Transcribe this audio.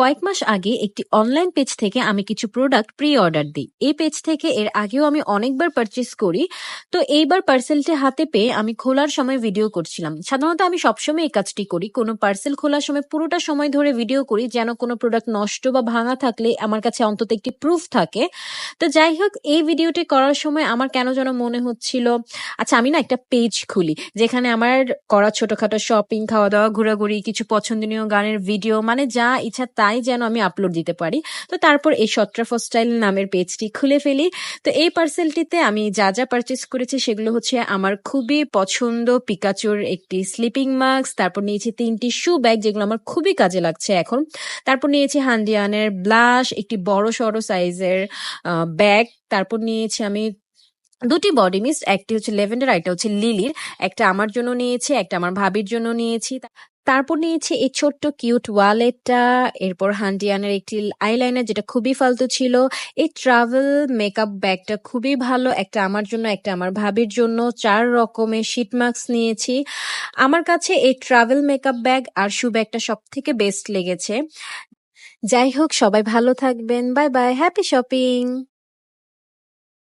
কয়েক মাস আগে একটি অনলাইন পেজ থেকে আমি কিছু প্রোডাক্ট প্রি অর্ডার দিই। এই পেজ থেকে এর আগেও আমি অনেকবার পারচেস করি। তো এইবার পার্সেলটি হাতে পেয়ে আমি খোলার সময় ভিডিও করছিলাম। সাধারণত আমি সবসময় এই কাজটি করি। কোনো পার্সেল খোলার সময় পুরোটা সময় ধরে ভিডিও করি যেন কোনো প্রোডাক্ট নষ্ট বা ভাঙা থাকলে আমার কাছে অন্তত একটি প্রুফ থাকে। তো যাই হোক, এই ভিডিওটি করার সময় আমার কেন যেন মনে হচ্ছিল আচ্ছা আমি না একটা পেজ খুলি যেখানে আমার করা ছোটখাটো শপিং খাওয়া দাওয়া ঘোরাঘুরি, কিছু পছন্দনীয় গানের ভিডিও মানে যা ইচ্ছা তাই যেন আমি আপলোড দিতে পারি। তো তারপর এই সট্রাফ স্টাইল নামের পেজটি খুলে ফেলি। তো এই পার্সেলটিতে আমি যা যা পারচেস করেছি সেগুলো হচ্ছে আমার খুবই পছন্দ পিকাচুর একটি স্লিপিং মাস্ক তারপর নিয়েছি তিনটি শু ব্যাগ যেগুলো আমার খুবই কাজে লাগছে এখন। তারপর নিয়েছি হান্ডিয়ানের ব্লাশ একটি বড় সড়ো সাইজের ব্যাগ তারপর নিয়েছি আমি দুটি বডি মিস্ট একটি হচ্ছে লেভেন্ডার একটা হচ্ছে লিলির একটা আমার জন্য নিয়েছি, একটা আমার ভাবির জন্য নিয়েছি। তারপর নিয়েছি এই ছোট্ট কিউট ওয়ালেটটা, এরপর হান্ডিয়ানের একটি আইলাইনার যেটা খুবই ফালতু ছিল। এই ট্রাভেল মেকআপ ব্যাগটা খুবই ভালো, একটা আমার জন্য, একটা আমার ভাবির জন্য, চার রকমের শীট মাস্ক নিয়েছি। আমার কাছে এই ট্রাভেল মেকআপ ব্যাগ আর শু ব্যাগটা সব থেকে বেস্ট লেগেছে। যাই হোক, সবাই ভালো থাকবেন, বাই বাই হ্যাপি শপিং